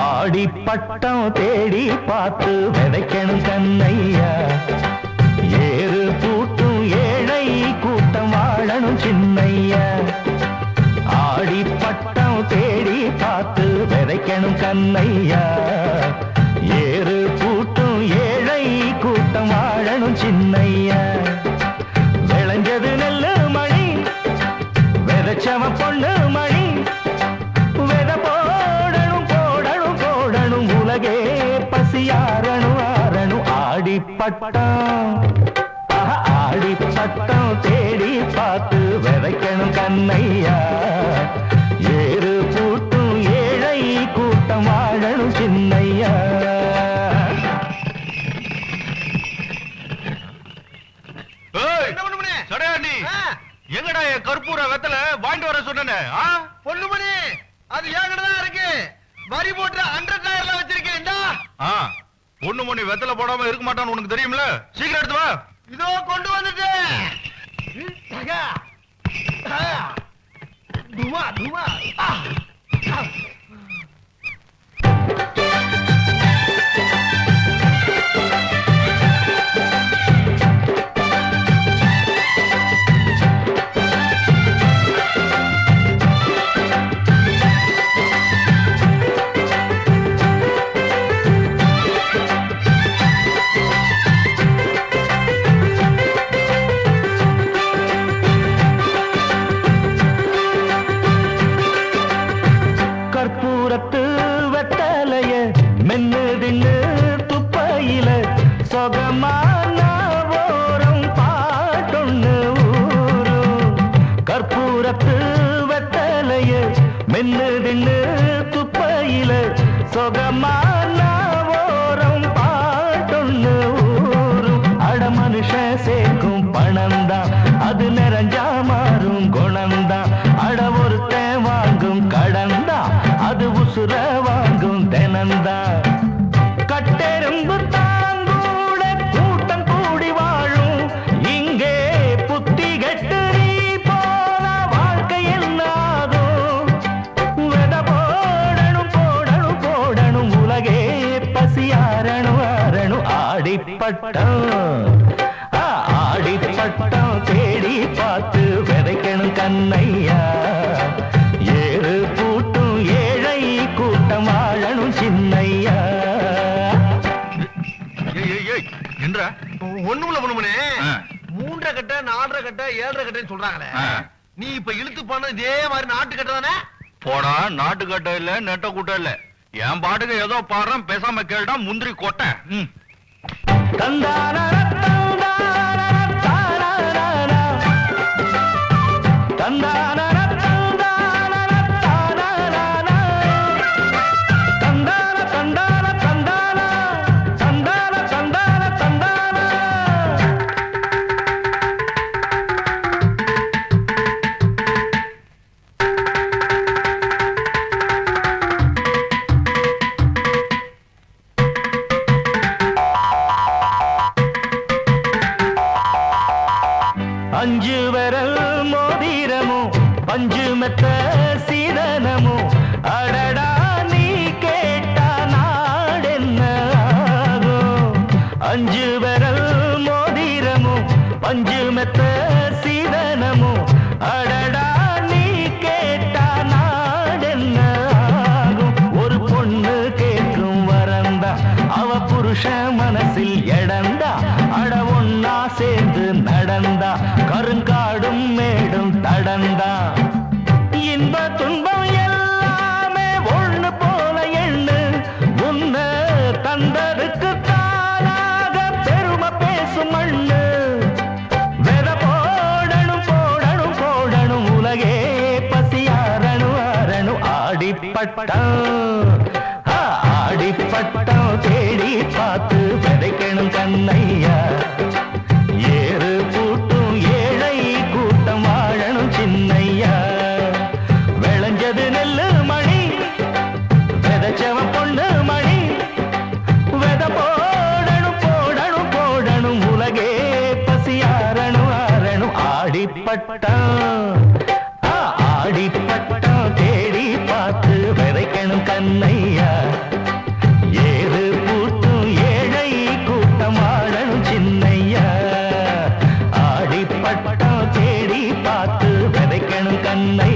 ஆடி பட்டம் தேடி பார்த்து விதைக்கணும் கண்ணையா? ஏறு பூட்டும் ஏழை கூட்டம் வாழணும் சின்னையா? ஆடி பட்டம் தேடி பார்த்து விதைக்கணும் கண்ணையா? ஏறு பூட்டும் ஏழை கூட்டம் வாழணும் சின்னையா? பட்டம் ஆடி பட்டம் தேடி பார்த்து விதைக்கணும் கண்ணையா? ஏறு பூட்டும் ஏழை கூட்டம் வாழணும் சின்னையா? என்ன பண்ணுமணி? சடையாண்டி எங்கடா என் கற்பூர வெத்தல வாங்கிட்டு வர சொன்னேனே ஆ? பொண்ணுமணி அது ஏங்கிட்ட தான் இருக்கு? வரி போட்டு ஹண்ட்ரட் டயர்ல வச்சிருக்கேன் ஒண்ணு பொண்ணு மணி வெத்தல போடாம இருக்க மாட்டான்னு உனக்கு தெரியும்ல? சீக்கிரம் எடுத்து வா. இதோ கொண்டு வந்துட்டேன். துமா துமா. பெண்ணு தின்னு சொகமான ஆடிப்பட்டம் ஆடிப்பட்டம் தேடி பார்த்து விதைக்கணும் கண்ணையா ஏறு பூட்டும் ஏழை கூட்டம் வாழணும் சின்னையா என்றா ஒண்ணுமில்ல பொண்ணுமணி ஆ. மூன்றரை கட்ட நாலரை கட்ட ஏழரை கட்டன்னு சொல்றாங்களே. நீ இப்ப இழுத்து பண்ண இதே மாதிரி நாட்டு கட்ட தானே? போடா நாட்டு கட்ட இல்ல நெட்ட கூட்டம் இல்ல. என் பாட்டுக்கு ஏதோ பாடுறேன் பேசாம கேட்டா முந்திரி கொட்டை. தந்தான அஞ்சு மோதிரமோ பஞ்சு மெத்த சீதனமோ அடடா நீ கேட்டா நாடென்ன அஞ்சு விரல் மோதிரமோ பஞ்சு மெத்த ஆடிப்பட்டம் ஆடிப்பட்டம் தேடி பார்த்து விதைக்கணும் கண்ணையா? ஏறு பூட்டும் ஏழை கூட்டம் வாழணும் சின்னையா? விளைஞ்சது நெல்லு மணி விதைச்சவ பொண்ணு மணி. வித போடணும் போடணும் போடணும் உலகே பசி பசியாரணும் ஆரணும் ஆடிப்பட்டம் தன்னை